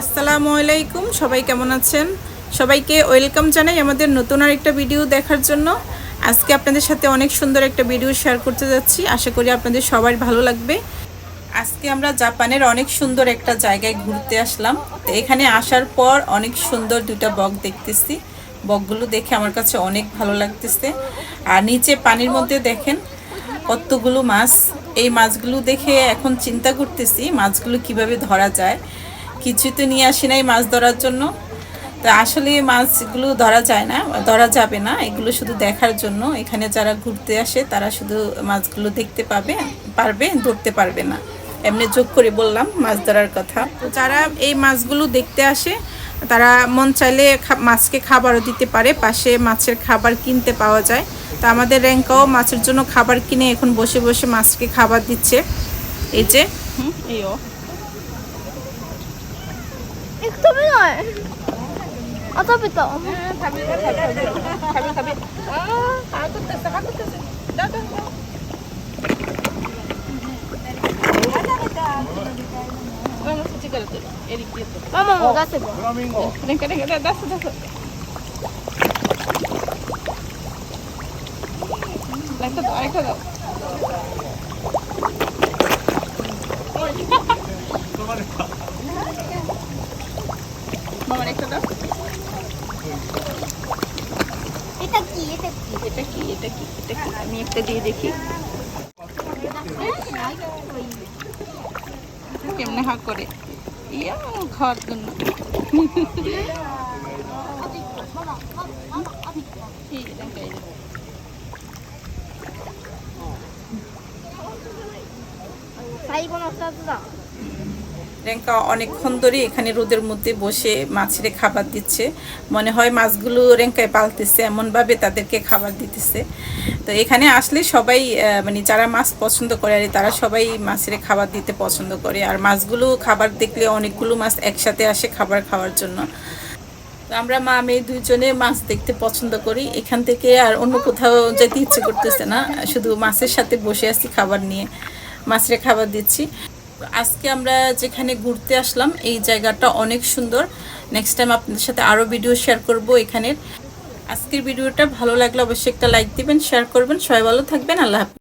আসসালামু আলাইকুম, সবাই কেমন আছেন? সবাইকে ওয়েলকাম জানাই আমাদের নতুন আর একটা ভিডিও দেখার জন্য। আজকে আপনাদের সাথে অনেক সুন্দর একটা ভিডিও শেয়ার করতে যাচ্ছি। আশা করি আপনাদের সবার ভালো লাগবে। আজকে আমরা জাপানের অনেক সুন্দর একটা জায়গায় ঘুরতে আসলাম। তো এখানে আসার পর অনেক সুন্দর দুটা বক দেখতেছি। বকগুলো দেখে আমার কাছে অনেক ভালো লাগতেছে। আর নিচে পানির মধ্যে দেখেন কতগুলো মাছ। এই মাছগুলো দেখে এখন চিন্তা করতেছি মাছগুলো কীভাবে ধরা যায়। কিছু তো নিয়ে আসি নাই মাছ ধরার জন্য। তো আসলে মাছগুলো ধরা যায় না, ধরা যাবে না। এগুলো শুধু দেখার জন্য। এখানে যারা ঘুরতে আসে, তারা শুধু মাছগুলো দেখতে পাবে, পারবে, ধরতে পারবে না। এমনি যোগ করে বললাম মাছ ধরার কথা। তো যারা এই মাছগুলো দেখতে আসে, তারা মন চাইলে মাছকে খাবারও দিতে পারে। পাশে মাছের খাবার কিনতে পাওয়া যায়। তো আমাদের র্যাঙ্কাও মাছের জন্য খাবার কিনে এখন বসে বসে মাছকে খাবার দিচ্ছে। এই যে, হুম, এই ও। 食べない。あ食べた。食べ食べ食べ食べ食べああ食べた食べた食べだママそっちから取るエリキあったママも出あば。フラミンゴこれこれこれ出す出すだけどあれあだ মামার একটা দাও এটা কি এটা কি এটা কি এটা কি এটা কি আমি একটা দিয়ে দেখি কেমনে হাক করে ইয়া খাওয়ার জন্য এই যে দেখো, এই যে। 最後の二つだ রেঙ্কা অনেকক্ষণ ধরে এখানে রোদের মধ্যে বসে মাছের খাবার দিচ্ছে। মনে হয় মাছগুলো রেঙ্কায় পালতেছে, এমনভাবে তাদেরকে খাবার দিতেছে। তো এখানে আসলে সবাই মানে যারা মাছ পছন্দ করে আর তারা সবাই মাছের খাবার দিতে পছন্দ করে। আর মাছগুলো খাবার দেখলে অনেকগুলো মাছ একসাথে আসে খাবার খাওয়ার জন্য। আমরা মা, মেয়ে দুইজনে মাছ দেখতে পছন্দ করি। এখান থেকে আর অন্য কোথাও যেতে ইচ্ছে করতেছে না। শুধু মাছের সাথে বসে আছি খাবার নিয়ে। মাছের খাবার দিচ্ছি। আজকে আমরা যেখানে ঘুরতে আসলাম, এই জায়গাটা অনেক সুন্দর। নেক্সট টাইম আপনাদের সাথে আরও ভিডিও শেয়ার করব এখানের। আজকের ভিডিওটা ভালো লাগলে অবশ্যই একটা লাইক দিবেন শেয়ার করবেন। সবাই ভালো থাকবেন। আল্লাহ